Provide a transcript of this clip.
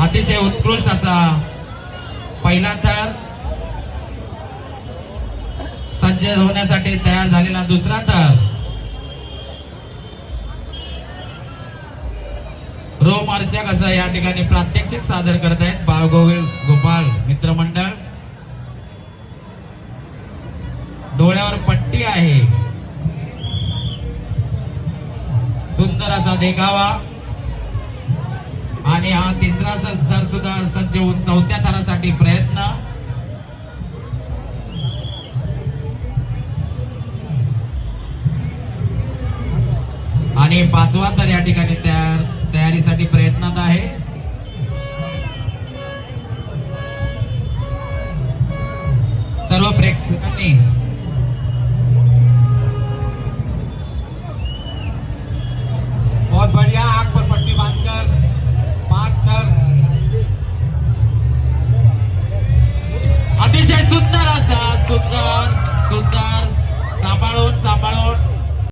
अतिशय उत्कृष्ट असा पहिला तर सज्ज होण्यासाठी तयार झालेला दुसरा तर रोमहर्षक असं या ठिकाणी प्रात्यक्षिक सादर करत आहेत. बाळगोविल गोपाळ मित्रमंडळ. डोळ्यावर पट्टी आहे. सुंदर असा देखावा. आणि हा तिसरा स- सुद्धा सज्ज होऊन चौथ्या थरासाठी प्रयत्न. आणि पाचवा तर या ठिकाणी तयार तयारीसाठी प्रयत्नात आहे. सर्व प्रेक्षकांनी बहुत बढ़िया आग पर पट्टी बांधकर